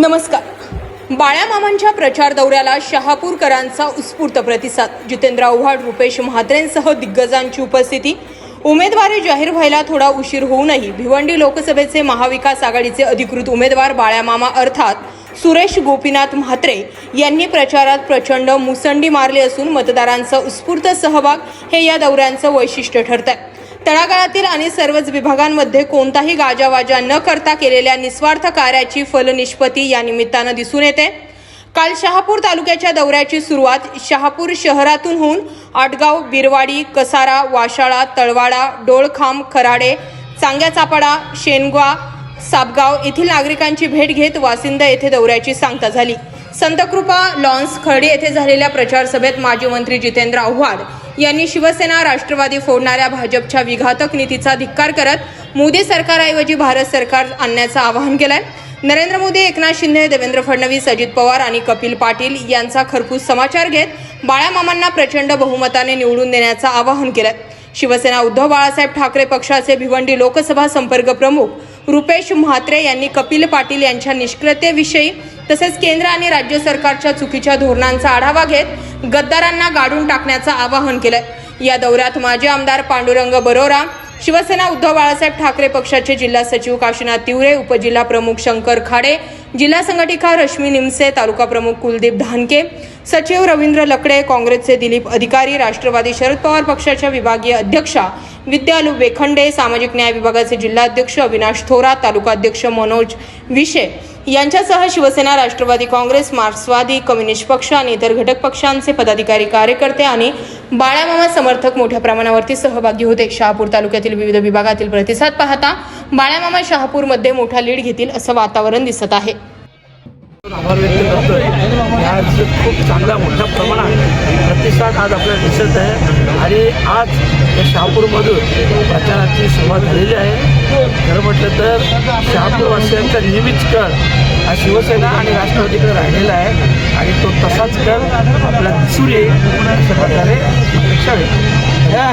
नमस्कार. बाळ्यामामांच्या प्रचार दौऱ्याला शहापूरकरांचा उत्स्फूर्त प्रतिसाद. जितेंद्र आव्हाड रुपेश म्हात्रेंसह दिग्गजांची उपस्थिती. उमेदवारी जाहीर व्हायला थोडा उशीर होऊनही भिवंडी लोकसभेचे महाविकास आघाडीचे अधिकृत उमेदवार बाळ्यामामा अर्थात सुरेश गोपीनाथ म्हात्रे यांनी प्रचारात प्रचंड मुसंडी मारली असून मतदारांचा उत्स्फूर्त सहभाग हे या दौऱ्यांचं वैशिष्ट्य ठरत आहे तळागाळातील आणि सर्वच विभागांमध्ये कोणताही गाजावाजा न करता केलेल्या निस्वार्थ कार्याची फलनिष्पत्ती या निमित्तानं दिसून येते. काल शहापूर तालुक्याच्या दौऱ्याची सुरुवात शहापूर शहरातून होऊन आटगाव बिरवाडी कसारा वाशाळा तळवाडा डोळखांब खराडे चांग्याचापाडा शेनगा सापगाव येथील नागरिकांची भेट घेत वासिंद येथे दौऱ्याची सांगता झाली. संतकृपा लॉन्स खर्डे येथे झालेल्या प्रचार सभेत माजी मंत्री जितेंद्र आव्हाड यांनी शिवसेना राष्ट्रवादी फोडणाऱ्या भाजपच्या विघातक नीतीचा धिक्कार करत मोदी सरकारऐवजी भारत सरकार आणण्याचं आवाहन केलंय. नरेंद्र मोदी एकनाथ शिंदे देवेंद्र फडणवीस अजित पवार आणि कपिल पाटील यांचा खरपूस समाचार घेत बाळामामांना प्रचंड बहुमताने निवडून देण्याचं आवाहन केलंय. शिवसेना उद्धव बाळासाहेब ठाकरे पक्षाचे भिवंडी लोकसभा संपर्क प्रमुख रुपेश म्हात्रे यांनी कपिल पाटील यांच्या निष्क्रियतेविषयी तसेच केंद्र आणि राज्य सरकारच्या चुकीच्या धोरणांचा आढावा घेत गद्दारांना गाडून टाकण्याचं आवाहन केलंय. या दौऱ्यात माजी आमदार पांडुरंग बरोरा शिवसेना उद्धव बाळासाहेब ठाकरे पक्षाचे जिल्हा सचिव काशीनाथ तिवरे उपजिल्हा प्रमुख शंकर खाडे जिल्हा संघटिका रश्मी निमसे तालुका प्रमुख कुलदीप धानके सचिव रवींद्र लकडे काँग्रेसचे दिलीप अधिकारी राष्ट्रवादी शरद पवार पक्षाच्या विभागीय अध्यक्षा विद्यालू वेखंडे सामाजिक न्याय विभागाचे जिल्हाध्यक्ष अविनाश थोरात तालुकाध्यक्ष मनोज विशे यांच्यासह शिवसेना राष्ट्रवादी काँग्रेस मार्क्सवादी कम्युनिस्ट पक्ष आणि इतर घटक पक्षांचे पदाधिकारी कार्यकर्ते आणि बाळामामा समर्थक मोठ्या प्रमाणावरती सहभागी होते. शहापूर तालुक्यातील विविध विभागातील प्रतिसाद पाहता बाळामामा शहापूरमध्ये मोठा लीड घेतील असं वातावरण दिसत आहे. आभार व्यक्त करतोय. आज खूप चांगला मोठ्या प्रमाणात प्रतिसाद आज आपल्याला दिसत आहे. आणि आज या शहापूरमधून प्रचाराची सुरुवात झालेली आहे. खरं म्हटलं तर शहापूरवासियांचा नेहमीच कर हा शिवसेना आणि राष्ट्रवादीकडे राहिलेला आहे. आणि तो तसाच कल आपला दिसून येईल अशा प्रकारे अपेक्षा व्यक्त